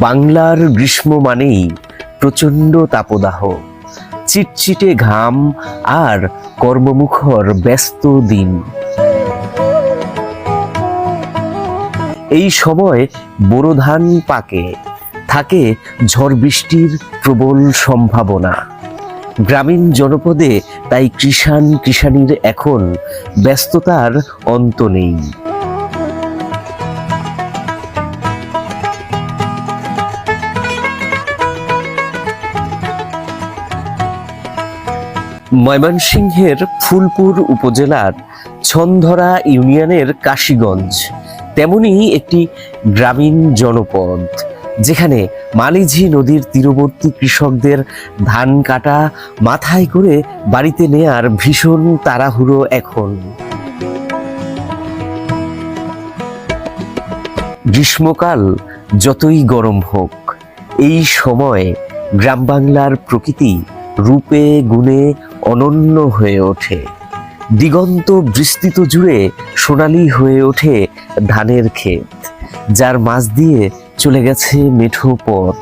বাংলার গ্রীষ্ম মানেই প্রচণ্ড তাপদাহ। চিটচিটে ঘাম আর কর্মমুখর ব্যস্ত দিন। এই সময় বোরো ধান পাকে, থাকে ঝড় বৃষ্টির প্রবল সম্ভাবনা। গ্রামীণ জনপদে তাই কৃষাণ কৃষাণীর এখন ব্যস্ততার অন্ত নেই। ময়মনসিংহের ফুলপুর উপজেলার ছনধরা ইউনিয়নের কাশীগঞ্জ। তেমনি একটি গ্রামীণ জনপদ, যেখানে মালিঝি নদীর তীরবর্তী কৃষকদের ধান কাটা মাথায় করে বাড়িতে নেয়ার ভীষণ তাড়াহুড়ো এখন। গ্রীষ্মকাল যতই গরম হোক, এই সময় গ্রাম বাংলার প্রকৃতি রূপে, গুণে অনন্য হয়ে ওঠে। দিগন্ত বিস্তৃত জুড়ে সোনালি হয়ে ওঠে ধানের ক্ষেত, যার মাঝ দিয়ে চলে গেছে মেঠো পথ।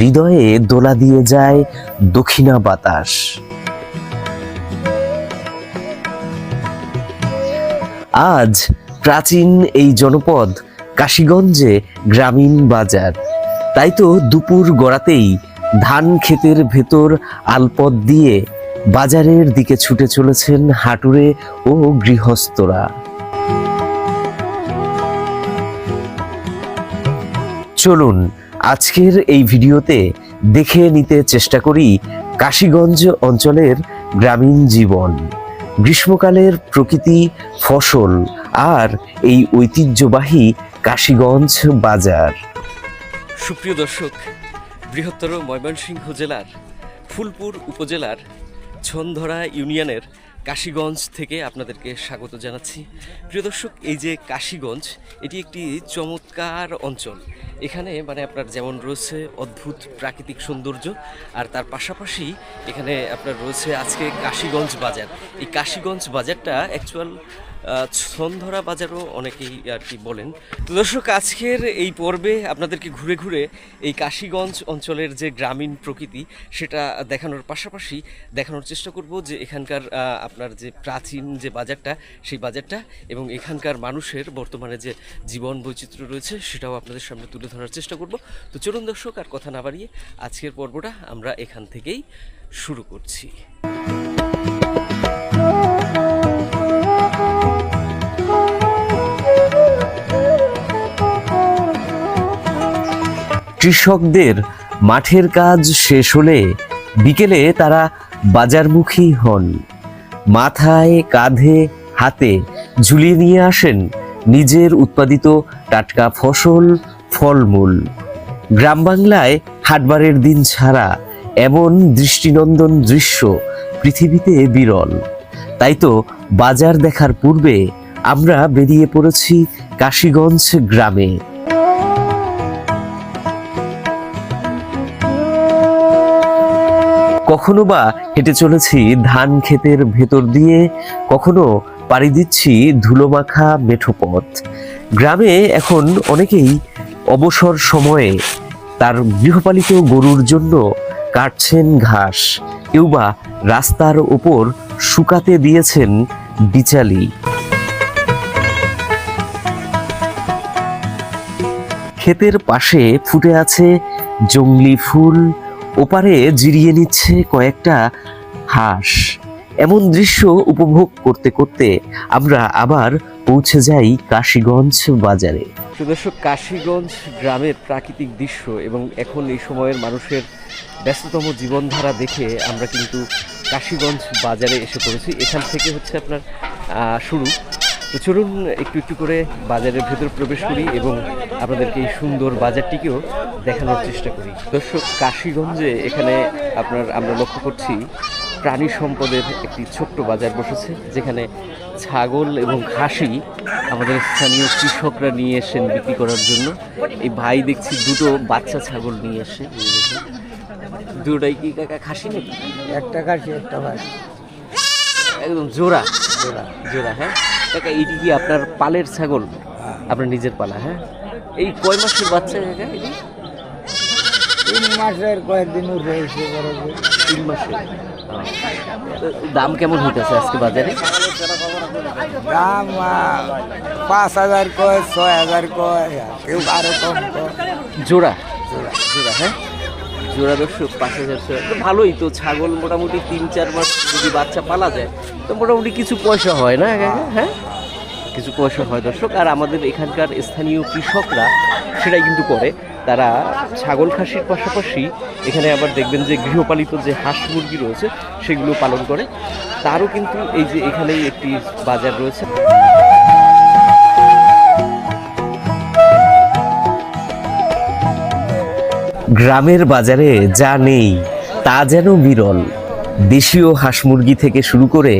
হৃদয়ে দোলা দিয়ে যায় দক্ষিণা বাতাস। আজ প্রাচীন এই জনপদ কাশীগঞ্জে গ্রামীণ বাজার। তাই তো দুপুর গড়াতেই ধান ক্ষেতের ভেতর আলপথ দিয়ে বাজারের দিকে ছুটে চলেছেন হাটুরে ও গৃহস্থরা। চলুন, আজকের এই ভিডিওতে দেখে নিতে চেষ্টা করি কাশীগঞ্জ অঞ্চলের গ্রামীণ জীবন, গ্রীষ্মকালের প্রকৃতি, ফসল আর এই ঐতিহ্যবাহী কাশীগঞ্জ বাজার। সুপ্রিয় দর্শক, বৃহত্তর ময়মনসিংহ জেলার ফুলপুর উপজেলার ছনধরা ইউনিয়নের কাশীগঞ্জ থেকে আপনাদেরকে স্বাগত জানাচ্ছি। প্রিয় দর্শক, এই যে কাশীগঞ্জ, এটি একটি চমৎকার অঞ্চল। এখানে মানে আপনার যেমন রয়েছে অদ্ভুত প্রাকৃতিক সৌন্দর্য, আর তার পাশাপাশি এখানে আপনার রয়েছে আজকে কাশীগঞ্জ বাজার। এই কাশিগঞ্জ বাজারটা অ্যাকচুয়াল সন্ধরা বাজারও অনেকেই আর কি বলেন। তো দর্শক, আজকের এই পর্বে আপনাদেরকে ঘুরে ঘুরে এই কাশীগঞ্জ অঞ্চলের যে গ্রামীণ প্রকৃতি, সেটা দেখানোর পাশাপাশি দেখানোর চেষ্টা করব যে এখানকার আপনার যে প্রাচীন যে বাজারটা, সেই বাজারটা এবং এখানকার মানুষের বর্তমানে যে জীবন বৈচিত্র্য রয়েছে, সেটাও আপনাদের সামনে তুলে ধরার চেষ্টা করব। তো চলুন দর্শক, আর কথা না বাড়িয়ে আজকের পর্বটা আমরা এখান থেকেই শুরু করছি। কৃষকদের মাঠের কাজ শেষ হলে বিকেলে তারা বাজারমুখী হন। মাথায়, কাঁধে, হাতে ঝুলিয়ে নিয়ে আসেন নিজের উৎপাদিত টাটকা ফসল, ফলমূল। গ্রাম বাংলায় হাটবারের দিন ছাড়া এমন দৃষ্টিনন্দন দৃশ্য পৃথিবীতে বিরল। তাই তো বাজার দেখার পূর্বে আমরা বেরিয়ে পড়েছি কাশীগঞ্জ গ্রামে। কখনো বা হেঁটে চলেছি ধান ক্ষেতের ভেতর দিয়ে, কখনো পাড়ি দিচ্ছি ধুলোমাখা মেঠো পথ। গ্রামে এখন অনেকেই অবসর সময়ে তার গৃহপালিত গরুর জন্য কাটছেন ঘাস। কেউ বা রাস্তার ওপর শুকাতে দিয়েছেন বিচালি। ক্ষেতের পাশে ফুটে আছে জংলি ফুল ওপারে জিরিয়ে নিচ্ছে কয়েকটা হাঁস। এমন দৃশ্য উপভোগ করতে করতে আমরা আবার পৌঁছে যাই কাশীগঞ্জ বাজারে। দর্শক, কাশীগঞ্জ গ্রামের প্রাকৃতিক দৃশ্য এবং এখন এই সময়ের মানুষের ব্যস্ততম জীবনধারা দেখে আমরা কিন্তু কাশীগঞ্জ বাজারে এসে পড়েছি। এখান থেকে হচ্ছে আপনার শুরু। তো চলুন একটু একটু করে বাজারের ভেতর প্রবেশ করি এবং আপনাদেরকে এই সুন্দর বাজারটিকেও দেখানোর চেষ্টা করি। দর্শক কাশীগঞ্জে এখানে আপনার আমরা লক্ষ্য করছি প্রাণী সম্পদের একটি ছোট্ট বাজার বসেছে যেখানে ছাগল এবং খাসি আমাদের স্থানীয় কৃষকরা নিয়ে এসেন বিক্রি করার জন্য। এই ভাই দেখছি দুটো বাচ্চা ছাগল নিয়ে এসে। দুটোই কি কাকা খাসি নাকি? একটা কাছে একটা ভাই। একদম জোড়া। জোড়া হ্যাঁ? কাকা এটি কি আপনার পালের ছাগল? আপনার নিজের পালা হ্যাঁ? এই কয় মাসের বাচ্চা কাকা এটি? তিন মাসের কয়েকদিন বরফে তিন মাসে তো দাম কেমন হইতেছে আজকে বাজারে? দাম পাঁচ হাজার কয় ছয় হাজার কয় কেউ আরও কম কয়। জোড়া জোড়া হ্যাঁ? জোড়া দর্শক পাঁচ হাজার তো ভালোই তো ছাগল মোটামুটি তিন চার মাস যদি বাচ্চা পালা যায় তো মোটামুটি কিছু পয়সা হয় না? হ্যাঁ? কিছু পয়সা হয় দর্শক। আর আমাদের এখানকার স্থানীয় কৃষকরা সেটাই কিন্তু করে। তারা ছাগল খাসির পাশাপাশি এখানে আবার দেখবেন যে গৃহপালিত যে হাঁস মুরগি রয়েছে সেগুলো পালন করে। তারও কিন্তু এই যে এখানেই একটি বাজার রয়েছে। গ্রামের বাজারে যা নেই তা যেন বিরল। দেশীয় হাঁস মুরগি থেকে শুরু করে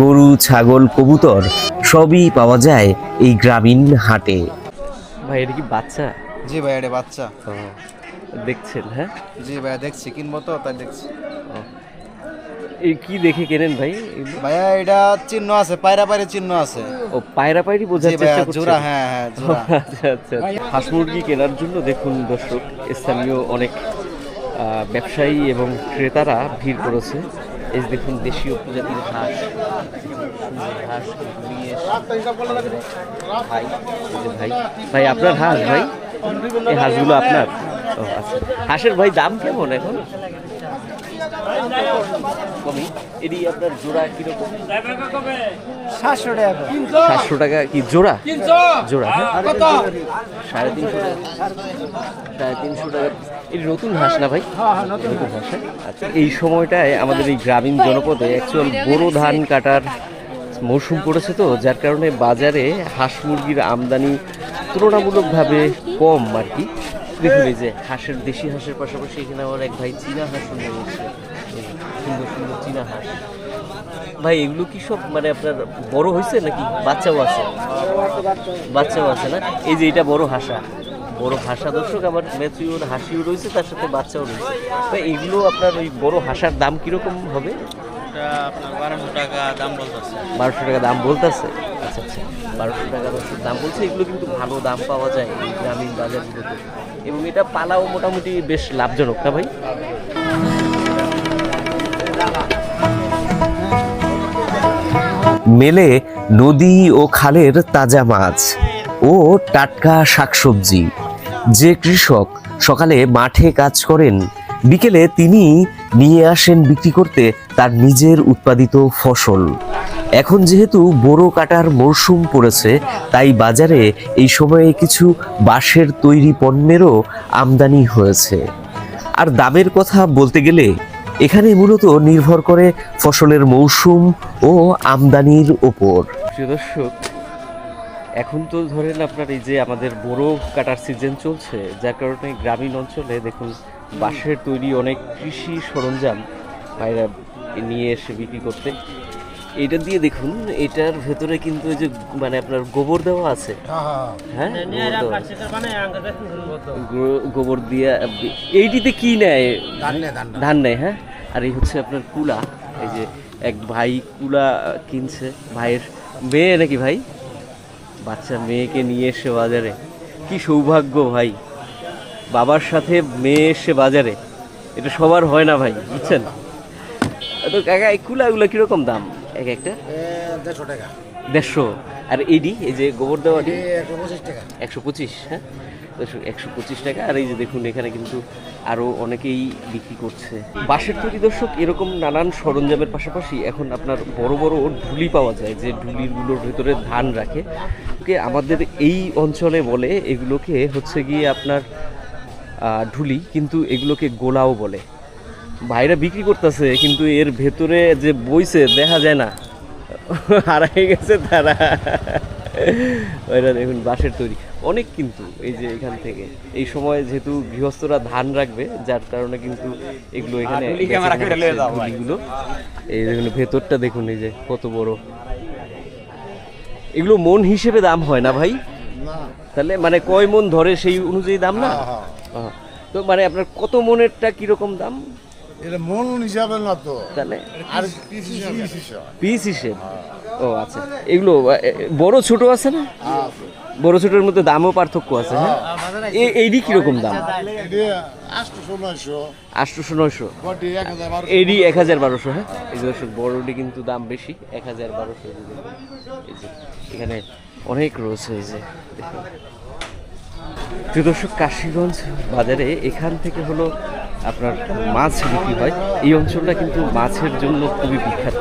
গরু ছাগল কবুতর সবই পাওয়া যায় এই গ্রামীণ হাটে। ভাই এটা কি বাচ্চা? জি ভাই এটা বাচ্চা। দেখছেন হ্যাঁ? জি ভাই দেখছি কিনবো তো তাই দেখছি। এই কি দেখে কেনেন ভাই? ভাইয়া এটা চিহ্ন আছে পায়রা পায়রা চিহ্ন আছে। ও পায়রা পায়রি বোঝার চেষ্টা ভাইয়া জোড়া হ্যাঁ হ্যাঁ জোড়া। আচ্ছা আচ্ছা হাঁস মুরগি কেনার জন্য দেখুন দর্শক স্থানীয় অনেক ব্যবসায়ী এবং ক্রেতারা ভিড় করেছে। এই দেখুন দেশীয় প্রজাতির হাঁস হাঁস নিয়ে ভাই ভাই ভাই আপনার হাঁস ভাই? এই হাঁসগুলো আপনার? ও আচ্ছা। হাঁসের ভাই দাম কেমন এখন? কমই এটি আপনার জোড়া কীরকম? সাতশো টাকা সাতশো টাকা কি জোড়া? জোড়া হ্যাঁ? সাড়ে তিনশো টাকা। সাড়ে তিনশো টাকা। এই নতুন হাঁস না ভাই? নতুন হাঁস হ্যাঁ? আচ্ছা এই সময়টায় আমাদের এই গ্রামীণ জনপদে অ্যাকচুয়াল বোরো ধান কাটার মৌসুম পড়েছে তো যার কারণে বাজারে হাঁস মুরগির আমদানি তুলনামূলকভাবে কম আর কি। দেখুন এই যে হাঁসের দেশি হাঁসের পাশাপাশি এখানে আমার এক ভাই চীনা হাঁস নিয়ে সুন্দর সুন্দর চীনা হাঁস। ভাই এগুলো কি সব মানে আপনার বড় হয়েছে নাকি বাচ্চাও আছে? বাচ্চাও আছে না? এই যে এটা বড় হাসা। বড় হাসা দর্শক আবার ম্যাচিউর হাসিও রয়েছে তার সাথে বাচ্চাও রয়েছে। তো এগুলো আপনার ওই বড় হাসার দাম কীরকম হবে? বারোশো টাকা দাম বলতেছে। বারোশো টাকা দাম বলতেছে? আচ্ছা আচ্ছা। বারোশো টাকা দর্শক দাম বলছে এগুলো কিন্তু ভালো দাম পাওয়া যায় এই গ্রামীণ বাজারগুলোতে। এবং এটা পালাও মোটামুটি বেশ লাভজনক না ভাই? মেলে নদী ও খালের তাজা মাছ ও টাটকা শাকসবজি। যে কৃষক সকালে মাঠে কাজ করেন, বিকেলে তিনি নিয়ে আসেন বিক্রি করতে তার নিজের উৎপাদিত ফসল। এখন যেহেতু বোরো কাটার মরশুম পড়েছে, তাই বাজারে এই সময়ে কিছু বাঁশের তৈরি পণ্যেরও আমদানি হয়েছে। আর দামের কথা বলতে গেলে এখানে মূলত নির্ভর করে ফসলের মৌসুম ও আমদানির ওপর দর্শক, এখন তো ধরেন আপনার এই যে আমাদের বড় কাটার সিজন চলছে, যার কারণে গ্রামীণ অঞ্চলে দেখুন বাঁশের তৈরি অনেক কৃষি সরঞ্জাম ভাইরা নিয়ে এসে বিক্রি করতে এটা দিয়ে দেখুন এটার ভেতরে কিন্তু ওই যে মানে আপনার গোবর দেওয়া আছে। হ্যাঁ গোবর দেওয়া। গো- গোবর দিয়ে এইটিতে কি নেয়? ধান নেয় হ্যাঁ? আর এই হচ্ছে আপনার কুলা। এই যে এক ভাই কুলা কিনছে ভাইয়ের মেয়ে নাকি ভাই? বাচ্চা মেয়েকে নিয়ে এসে বাজারে। কি সৌভাগ্য ভাই। বাবার সাথে মেয়ে এসে বাজারে। এটা সবার হয় না ভাই বুঝছেন? তো কাকা এই কুলাগুলো কীরকম দাম? এক একটা? দেড়শো টাকা। দেড়শো। আর এডি এই যে গোবর দেওয়াটি একশো পঁচিশ টাকা। একশো পঁচিশ হ্যাঁ? একশো পঁচিশ টাকা। আর এই যে দেখুন এখানে কিন্তু আরও অনেকেই বিক্রি করছে। বাঁশের তৈরি দর্শক এরকম নানান সরঞ্জামের পাশাপাশি এখন আপনার বড় বড় ঢুলি পাওয়া যায় যে ঢুলিগুলোর ভেতরে ধান রাখে। কে আমাদের এই অঞ্চলে বলে এগুলোকে হচ্ছে গিয়ে আপনার ঢুলি কিন্তু এগুলোকে গোলাও বলে। ভাইরা বিক্রি করতেছে কিন্তু এর ভেতরে যে বইছে দেখা যায় না। হারাই গেছে তারা। ওইটা দেখুন বাঁশের তৈরি। অনেক কিন্তু এই যে এখান থেকে। এই সময় যেহেতু গৃহস্থরা ধান রাখবে যার কারণে কিন্তু এগুলো এখানে এই দেখুন ভেতরটা দেখুন এই যে কত বড়। এগুলো মন হিসেবে দাম হয় না ভাই? তাহলে মানে কয় মন ধরে সেই অনুযায়ী দাম না? তো মানে আপনার কত মনেরটা কীরকম দাম? এটা মন হিসাবে না তো। তাহলে? আর পিস হিসাবে পিস হিসেব? ও আচ্ছা। এগুলো বড় ছোট আছে না? বড় ছোটোর মধ্যে দামও পার্থক্য আছে হ্যাঁ? এ- এইডি কীরকম দাম? আটশোশো নয়শো। এডি এক হাজার বারোশো। হ্যাঁ? এই দর্শক বড়ডি কিন্তু দাম বেশি এক হাজার বারোশো। এখানে অনেক রয়েছে এই যে দেখুন। প্রিয় দর্শক কাশীগঞ্জ বাজারে এখান থেকে হলো আপনার মাছ বিক্রি হয়। এই অঞ্চলটা কিন্তু মাছের জন্য খুবই বিখ্যাত।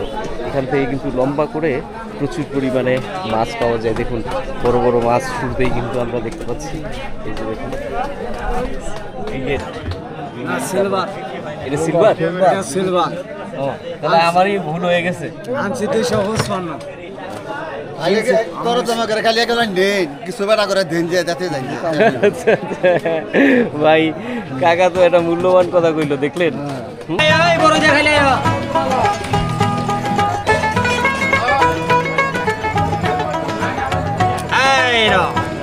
এখান থেকে কিন্তু লম্বা করে প্রচুর পরিমাণে মাছ পাওয়া যায়। দেখুন বড় বড় মাছ শুরুতেই কিন্তু আমরা দেখতে পাচ্ছি। এই যে দেখুন। এটা সিলভার সিলভার ও তাহলে আমারই ভুল হয়ে গেছে। আনছি দুইশো ভাই কাকা তো একটা মূল্যবান কথা কইলো দেখলেন?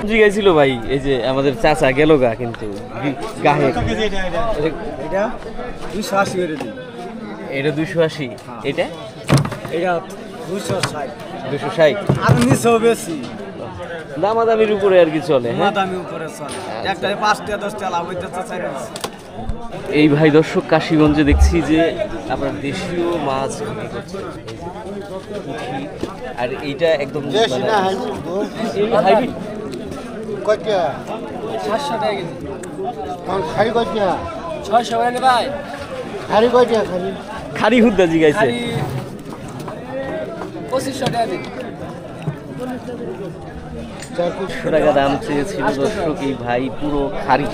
জিগাইছিল ভাই এই যে আমাদের চাচা গেল গা কিন্তু গাহে। এটা দুইশো আশি করে এটা দুশো আশি। এটা? এটা দুইশো ষাট। দুশো ষাট। আর নিচেও বেশি। দামাদামির উপরে আর কি চলে হ্যাঁ? দামি উপরে চলে। একটা পাঁচটা দশটা লাভ হইতেছে এই ভাই দর্শক কাশীগঞ্জে দেখছি যে আপনার দেশীয় মাছ। আর এইটা একদম মানে-? কয়টা? সাতশো টাকা খালি কয়টা? ছয়শো ভাই। খালি কয়টা খালি হুদ্দা জিগাইছে। পঁচিশশো টাকা দিন। একশো টাকা দাম চেয়েছিল দর্শক এই ভাই পুরো খারি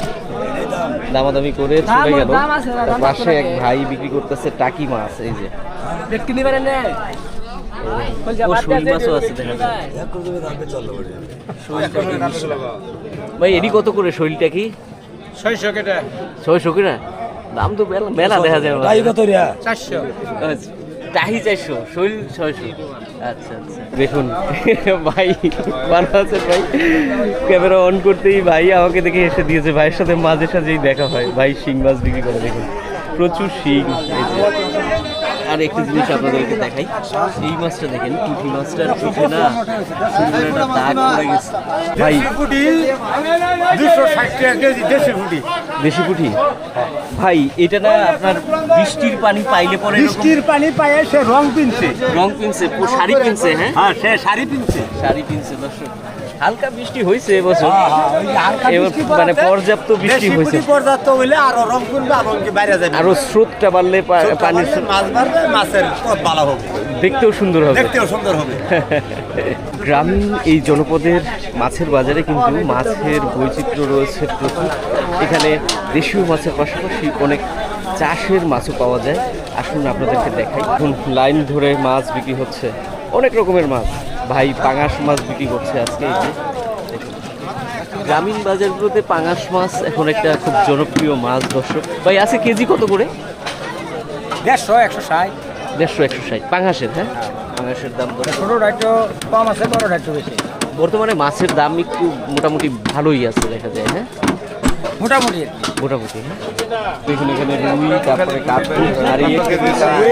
দামাদামি করে চলে গেল। দাম আছে না, তার দাম পাশে এক ভাই বিক্রি করতেছে টাকি মাছ এই যে। ব্যক্তি নিবেন না ও শোল মাছও আছে দেখা যায় ভাই এডি কত করে শৈলটা কি? ছয়শো কেটে। ছয়শো কিনা দাম তো মেলা মেলা দেখা যায় চারশো। টাহি চারশো শৈল ছয়শো আচ্ছা আচ্ছা। দেখুন, ভাই, ভালো আছেন ভাই? ক্যামেরা অন করতেই ভাই আমাকে দেখে এসে দিয়েছে। ভাইয়ের সাথে মাঝে সাঝেই দেখা হয়। ভাই শিং মাছ বিক্রি করে, দেখুন। প্রচুর শিং। আর একটি জিনিস আপনাদেরকে দেখাই। এই মাছটা দেখেন পুঁটি মাছটার পিঠে না সুন্দর একটা দাগ পড়ে গেছে। ভাই দুশো পুঁটি। ভাই এটা না আপনার বৃষ্টির পানি পাইলে পরে বৃষ্টির পানি পায়ে সে রং পিনছে। রং পিনছে শাড়ি পিনছে হ্যাঁ? হ্যাঁ সে শাড়ি পিনছে। শাড়ি পিনছে দর্শক। হালকা বৃষ্টি হয়েছে এবছর হ্যাঁ, ওই যে হালকা এবার বৃষ্টি মানে পর্যাপ্ত বৃষ্টি হয়েছে। পর্যাপ্ত হইলে আরও রং কিনবে আরও বাইরে যাবে। আরও স্রোতটা বাড়লে পানির মাছ মারবে মাছের ভালো হবে। দেখতেও সুন্দর হবে। দেখতেও সুন্দর হবে। গ্রামীণ এই জনপদের মাছের বাজারে কিন্তু মাছের বৈচিত্র্য রয়েছে প্রচুর। এখানে দেশীয় মাছের পাশাপাশি অনেক চাষের মাছও পাওয়া যায়। আসুন আপনাদেরকে দেখাই। এখন লাইন ধরে মাছ বিক্রি হচ্ছে। অনেক রকমের মাছ। ভাই পাঙাশ মাছ বিক্রি করছে আজকে এই গ্রামীণ বাজারগুলোতে পাঙাশ মাছ এখন একটা খুব জনপ্রিয় মাছ দর্শক। ভাই আছে কেজি কত করে? দেড়শো একশো ষাট। দেড়শো একশো ষাট। পাঙাশের হ্যাঁ? পাঙাশের দাম ছোটোটা একটু কম আছে বড়টা একটু বেশি। বর্তমানে মাছের দাম একটু মোটামুটি ভালোই আছে দেখা যায় হ্যাঁ? মোটামুটি। মোটামুটি হ্যাঁ? দেখুন এখানে রুই তারপরে কাতল আর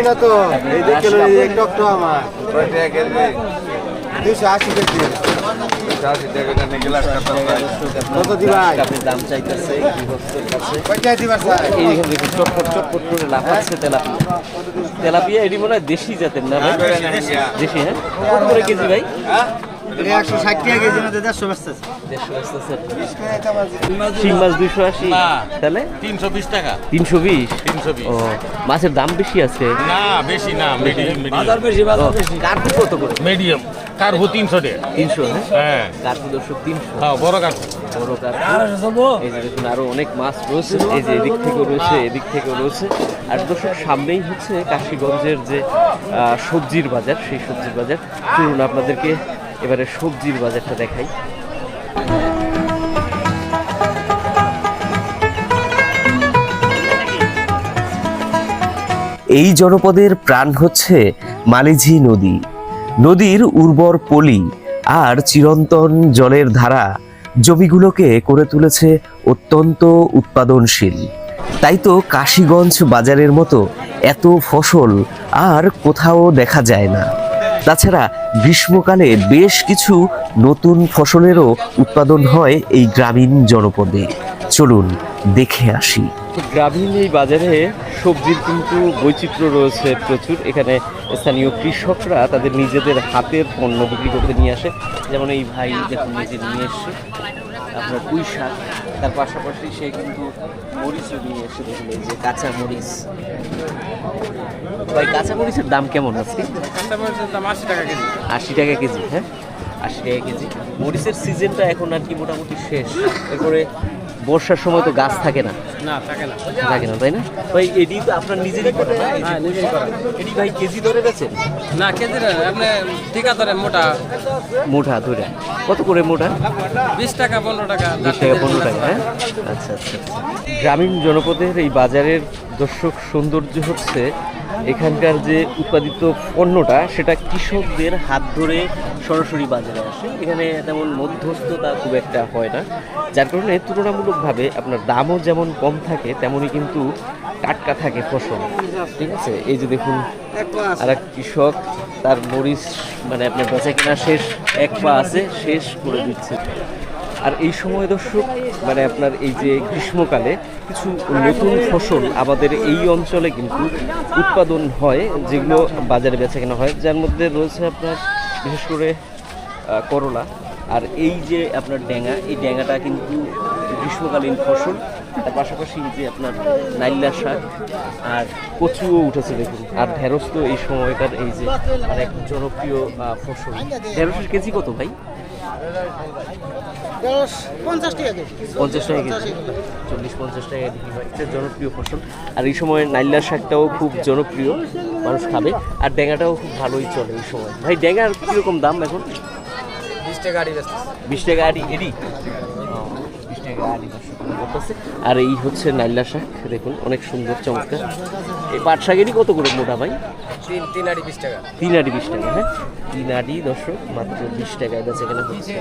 না তো এই দেখে এক আমার। কয়টা কেজি। দুশো আশি কেজি। কত দিবা দাম চাইতেছে গৃহস্থের কাছে কয়টা দিবা স্যার এইখানে চটপট চটপট করে লাফাচ্ছে তেলাপিয়া। তেলাপিয়া এটি মনে হয় দেশি জাতের না ভাই? দেশি হ্যাঁ? কত করে কেজি ভাই? একশো ষাট টাকা কেজি মধ্যে দেড়শো ব্যস্ত শিং মাছ দুইশো। আশি। তাহলে? তিনশো বিশ টাকা। তিনশো বিশ? তিনশো বিশ। ও মাছের দাম বেশি আছে? না বেশি না মিডিয়াম বাজার বেশি বাজার বেশি। কার্পু কত করে? মিডিয়াম কার্ভু তিনশো টাকা। তিনশো হ্যাঁ? হ্যাঁ। কার্পু দর্শক তিনশো। হ্যাঁ বড় কার্ভু বড় কার্পু। এই যে দেখুন আরও অনেক মাছ রয়েছে। এই যে এদিক থেকেও রয়েছে এদিক থেকেও রয়েছে। আর দর্শক সামনেই হচ্ছে কাশীগঞ্জের যে আহ, সবজির বাজার সেই সবজির বাজার। চলুন আপনাদেরকে এবারে সবজির বাজারটা দেখাই। এই জনপদের প্রাণ হচ্ছে মালিঝি নদী। নদীর উর্বর পলি আর চিরন্তন জলের ধারা জমিগুলোকে করে তুলেছে অত্যন্ত উৎপাদনশীল। তাই তো কাশীগঞ্জ বাজারের মতো এত ফসল আর কোথাও দেখা যায় না। তাছাড়া গ্রীষ্মকালে বেশ কিছু নতুন ফসলেরও উৎপাদন হয় এই গ্রামীণ জনপদে। চলুন দেখে আসি। গ্রামীণ এই বাজারে সবজির কিন্তু বৈচিত্র্য রয়েছে প্রচুর। এখানে স্থানীয় কৃষকরা তাদের নিজেদের হাতের পণ্য বিক্রি করতে নিয়ে আসে। যেমন এই ভাই দেখুন নিয়ে এসছে। আপনার পুঁই শাক তার পাশাপাশি সে কিন্তু মরিচও নিয়ে এসে দেখল যে কাঁচা মরিচ। ভাই কাঁচা মরিচের দাম কেমন আজকে? আশি টাকা কেজি। হ্যাঁ? আশি টাকা কেজি। মরিচের সিজনটা এখন আর কি মোটামুটি শেষ। এরপরে বর্ষার সময় তো গাছ থাকে না। না থাকে না। থাকে না তাই না? ভাই এডি তো আপনার নিজেরই করা। না হ্যাঁ। এডি ভাই কেজি ধরে বেচেন না কেজি না আপনি ঠিকা ধরে মোটা। মোটা ধরে। কত করে মোটা? বিশ টাকা পনেরো টাকা বিশ টাকা পনেরো টাকা হ্যাঁ? আচ্ছা আচ্ছা আচ্ছা। গ্রামীণ জনপদের এই বাজারের দর্শক সৌন্দর্য হচ্ছে এখানকার যে উৎপাদিত পণ্যটা, সেটা কৃষকদের হাত ধরে সরাসরি বাজারে আসে। এখানে তেমন মধ্যস্থতা খুব একটা হয় না। যার কারণে তুলনামূলকভাবে আপনার দামও যেমন কম থাকে তেমনই কিন্তু টাটকা থাকে ফসল। ঠিক আছে? এই যে দেখুন আর এক কৃষক, তার মরিচ মানে আপনার বেচা কেনা শেষ, এক পা আছে, শেষ করে দিচ্ছে। আর এই সময় দর্শক মানে আপনার এই যে গ্রীষ্মকালে কিছু নতুন ফসল আমাদের এই অঞ্চলে কিন্তু উৎপাদন হয়, যেগুলো বাজারে বেচা কেনা হয়, যার মধ্যে রয়েছে আপনার বিশেষ করে করলা। আর এই যে আপনার ড্যাঙা এই ড্যাঙাটা কিন্তু গ্রীষ্মকালীন ফসল। তার পাশাপাশি যে আপনার নাইলা শাক আর কচুও উঠেছে দেখুন। আর ঢেঁড়স তো এই সময়কার এই যে মানে জনপ্রিয় ফসল। ঢেঁড়সের কেজি কত ভাই? পঞ্চাশ টাকা কেজি। চল্লিশ পঞ্চাশ টাকা বিক্রি হয় এটা জনপ্রিয় ফসল। আর এই সময় নাইলার শাকটাও খুব জনপ্রিয় মানুষ খাবে। আর ড্যাঙাটাও খুব ভালোই চলে এই সময়। ভাই ড্যাঙার কীরকম দাম এখন? বিশ টাকা আড়ি বিশ টাকা আড়ি এডি বিশ টাকা আড়ি করতেছে। আর এই হচ্ছে নাইলা শাক দেখুন অনেক সুন্দর চমৎকার। এই পাট শাকেরই কত করে মোটা ভাই? তিন আড়ি বিশ টাকা। তিন আটি বিশ টাকা হ্যাঁ? তিন আটি দর্শক মাত্র বিশ টাকায় বেচা কেনা হচ্ছে।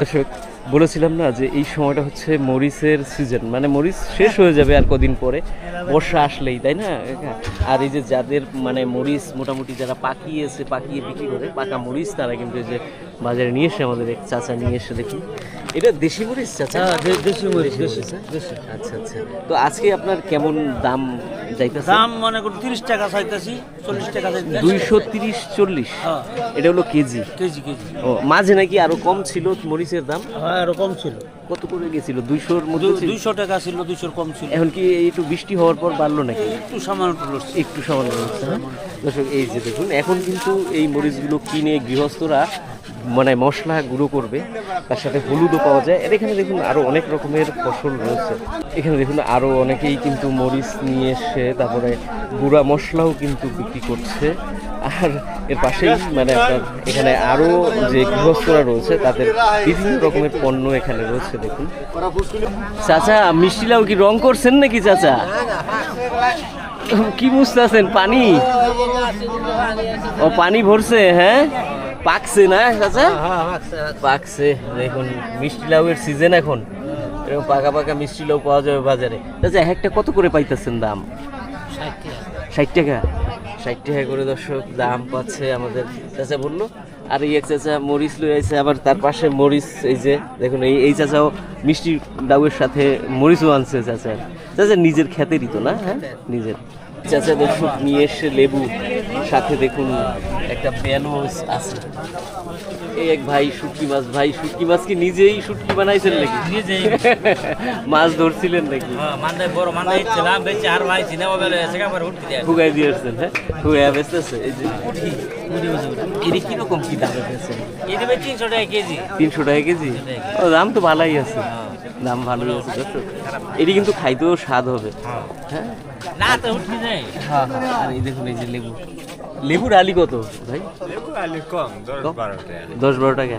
দর্শক বলেছিলাম না যে এই সময়টা হচ্ছে মরিচের সিজন মানে মরিচ শেষ হয়ে যাবে আর কদিন পরে। বর্ষা আসলেই তাই না? আর এই যে যাদের মানে মরিচ মোটামুটি যারা পাকিয়েছে পাকিয়ে বিক্রি করে পাকা মরিচ তারা কিন্তু যে বাজারে নিয়ে এসে আমাদের এক চাচা নিয়ে এসে দেখুন। এটা দেশি মরিচ চাচা? দেশি মরিচ দেশি দেশি। আচ্ছা আচ্ছা। তো আজকে আপনার কেমন দাম যাইতেছে? দাম মনে করি তিরিশ টাকা চাইতেছি চল্লিশ টাকা চাইতেছি। দুইশো তিরিশ চল্লিশ। হ্যাঁ। এটা হলো কেজি? KG KG. ও মাঝে নাকি আরও কম ছিল মরিচের দাম? হ্যাঁ এরকম ছিল। কত করে গেছিল? দুইশোর মধ্যে ছিল? দুইশো টাকা ছিল দুইশোর কম ছিল। এখন কি একটু বৃষ্টি হওয়ার পর বাড়লো নাকি? একটু সামান্য একটু একটু সামান্য হ্যাঁ? দর্শক এই যে দেখুন এখন কিন্তু এই মরিচগুলো কিনে গৃহস্থরা মানে মশলা গুঁড়ো করবে, তার সাথে হলুদও পাওয়া যায়। আর এখানে দেখুন আরও অনেক রকমের ফসল রয়েছে। এখানে দেখুন আরও অনেকেই কিন্তু মরিচ নিয়ে এসে, তারপরে গুঁড়া মশলাও কিন্তু বিক্রি করছে। আর এর পাশেই মানে আপনার এখানে আরও যে গৃহস্থরা রয়েছে, তাদের বিভিন্ন রকমের পণ্য এখানে রয়েছে, দেখুন। চাচা মিষ্টি লাউ কি রং করছেন নাকি চাচা? কি বুঝতেছেন পানি? ও, পানি ভরছে হ্যাঁ? পাকছে না চাচা? পাকছে দেখুন মিষ্টি লাউয়ের সিজন এখন। এরকম পাকা পাকা মিষ্টি লাউ পাওয়া যাবে বাজারে। চাচা একটা কত করে পাইতেছেন দাম? ষাট টাকা। ষাট টাকা? করে দর্শক দাম পাচ্ছে আমাদের। চাচা বলল আর এই এক চাচা মরিচ লই আইছে আবার তার পাশে মরিচ এই যে দেখুন এই এই চাচাও মিষ্টি ডাউয়ের সাথে মরিচও আনছে চাচা। চাচা নিজের খেতেরই তো না হ্যাঁ? নিজের। চাচা দর্শক নিয়ে এসে লেবু সাথে দেখুন একটা পেঁয়াজ আছে। এই এক ভাই শুটকি মাছ ভাই শুটকি মাছ কি নিজেই শুটকি বানাইছেন নাকি? নিজেই। মাছ ধরছিলেন নাকি? হ্যাঁ, মান্দায় বড় বেঁচে আর ভাই সিনেমা বেলে সেখানে আবার উঠতে দেয়। ফুগাই দিয়েছেন হ্যাঁ? ফুগাই বেচতেছে এই যে। কীরকম কি দামে? বেচছেন এই দেবে তিনশো টাকা কেজি। তিনশো টাকা কেজি? ও দাম তো ভালোই আছে। দাম ভালোই আছে দর্শক। এটি কিন্তু খাইতেও স্বাদ হবে। হ্যাঁ? না তো উঠতে যায় হ্যাঁ হ্যাঁ। আর এই দেখুন এই যে লেবু। লেবুর আলি কত ভাই? কম দশ বারো টাকা। দশ বারো টাকা।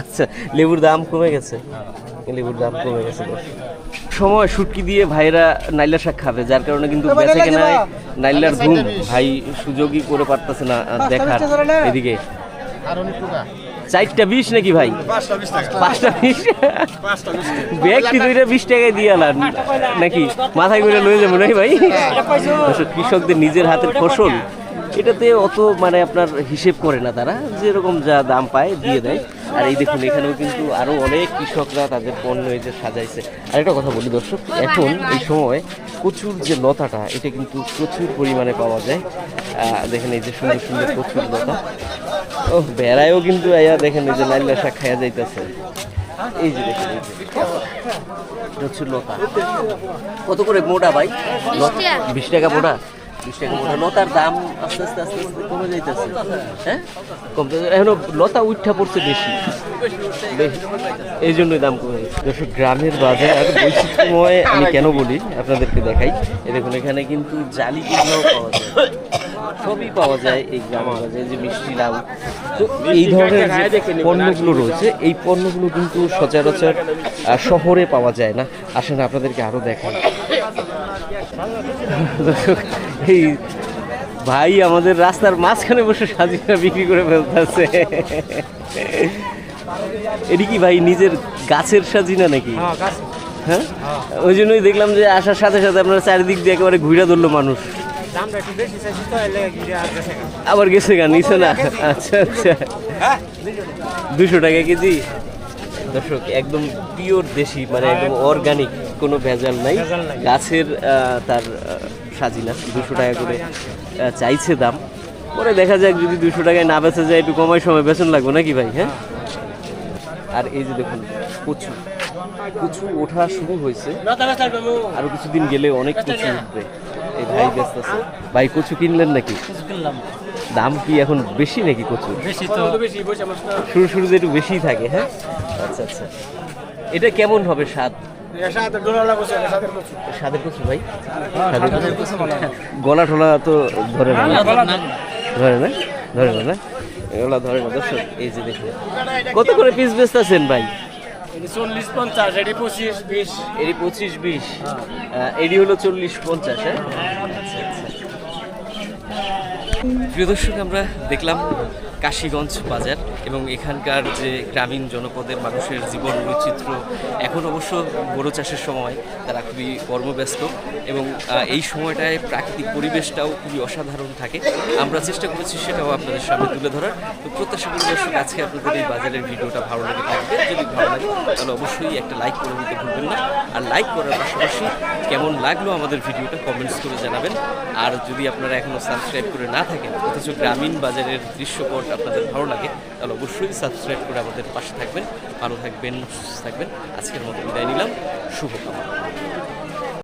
আচ্ছা লেবুর দাম কমে গেছে? লেবুর দাম কমে গেছে সময় শুটকি দিয়ে ভাইরা নাইলা শাক খাবে যার কারণে কিন্তু বেঁচে কেনায় নাইলার ধুম ভাই সুযোগই করে পারতেছে না দেখার। এদিকে। চারটা বিশ নাকি ভাই? পাঁচটা বিশ ব্যাগটি দুইটা বিশ টাকায় দিয়ে আলার নাকি মাথায় করে লয়ে যাব নাকি ভাই? কৃষকদের নিজের হাতের ফসল এটাতে অত মানে আপনার হিসেব করে না তারা যেরকম যা দাম পায় দিয়ে দেয়। আর এই দেখুন এখানেও কিন্তু আরও অনেক কৃষকরা তাদের পণ্য এই যে সাজাইছে। আর একটা কথা বলি দর্শক এখন এই সময় কচুর যে লতাটা এটা কিন্তু প্রচুর পরিমাণে পাওয়া যায়। দেখেন এই যে সুন্দর সুন্দর কচুর লতা। ও বেড়ায়ও কিন্তু আয়া দেখেন এই যে লাইলা শাক খাইয়া যাইতেছে। এই যে দেখেন এই যে। লতা। কত করে মোটা ভাই? বিশ টাকা মোটা? বিশ টাকা মোটা লতার দাম আস্তে আস্তে আস্তে আস্তে কমে যাইতেছে। হ্যাঁ? কমতে এখনও লতা উঠা পড়ছে বেশি। এই জন্যই দাম কমে দর্শক গ্রামের বাজার আর বৈচিত্র্যময় আমি কেন বলি আপনাদেরকে দেখাই। এই দেখুন এখানে কিন্তু জালি কুমড়াও পাওয়া যায়। সবই পাওয়া যায় এই গ্রামের বাজারে যে মিষ্টি লাউ। তো এই ধরনের যে পণ্যগুলো রয়েছে এই পণ্যগুলো কিন্তু সচরাচর শহরে পাওয়া যায় না। আসেন আপনাদেরকে আরও দেখাই। দর্শক, এই ভাই আমাদের রাস্তার মাঝখানে বসে সাজিয়ে বিক্রি করে ফেলতেছে। এটি কি ভাই নিজের গাছের সাজিনা নাকি? হ্যাঁ ওই জন্যই দেখলাম যে আসার সাথে সাথে আপনার চারিদিক দিয়ে একেবারে ঘুরে ধরলো মানুষ। আবার গেছে গা নিছে না? আচ্ছা আচ্ছা। দুশো টাকা। কেজি? দর্শক একদম পিওর দেশি মানে একদম অর্গানিক কোনো ভেজাল নাই। গাছের তার সাজিনা দুশো টাকা করে চাইছে দাম। পরে দেখা যাক যদি দুশো টাকায় না বেঁচে যায় একটু কমায় সময় বেতন লাগবে নাকি ভাই হ্যাঁ? আর এই যে দেখুন কচু। কচু ওঠা শুরু হয়েছে। আরও কিছুদিন গেলে অনেক কচু উঠবে। এই ভাই ব্যস্ত আছে। ভাই কচু কিনলেন নাকি? দাম কি এখন বেশি নাকি কচু বেশি তো। শুরু শুরুতে একটু বেশিই থাকে হ্যাঁ? আচ্ছা আচ্ছা। এটা কেমন হবে স্বাদ? গলা টলা তো ধরে না ধরে না ধরে না ধরে না দর্শক এই যে কত করে পিস বেচতেছেন ভাই চল্লিশ পঞ্চাশ পঁচিশ বিশ পঁচিশ বিশ হলো চল্লিশ দর্শক, আমরা দেখলাম কাশীগঞ্জ বাজার। এবং এখানকার যে গ্রামীণ জনপদের মানুষের জীবন বৈচিত্র্য, এখন অবশ্য গরু চাষের সময় তারা খুবই কর্মব্যস্ত এবং এই সময়টায় প্রাকৃতিক পরিবেশটাও খুবই অসাধারণ থাকে। আমরা চেষ্টা করেছি সেটাও আপনাদের সামনে তুলে ধরার। তো প্রত্যাশা করি দর্শক, আজকে আপনাদের এই বাজারের ভিডিওটা ভালো লাগে থাকবে। যদি ভালো লাগে, তাহলে অবশ্যই একটা লাইক করে দিতে ভুলবেন না। আর লাইক করার পাশাপাশি কেমন লাগল আমাদের ভিডিওটা কমেন্টস করে জানাবেন। আর যদি আপনারা এখনও সাবস্ক্রাইব করে না থাকেন, অথচ গ্রামীণ বাজারের দৃশ্যপট আপনাদের ভালো লাগে, তাহলে অবশ্যই সাবস্ক্রাইব করে আমাদের পাশে থাকবেন, ভালো থাকবেন, সুস্থ থাকবেন। আজকের মতো বিদায় নিলাম। শুভকামনা।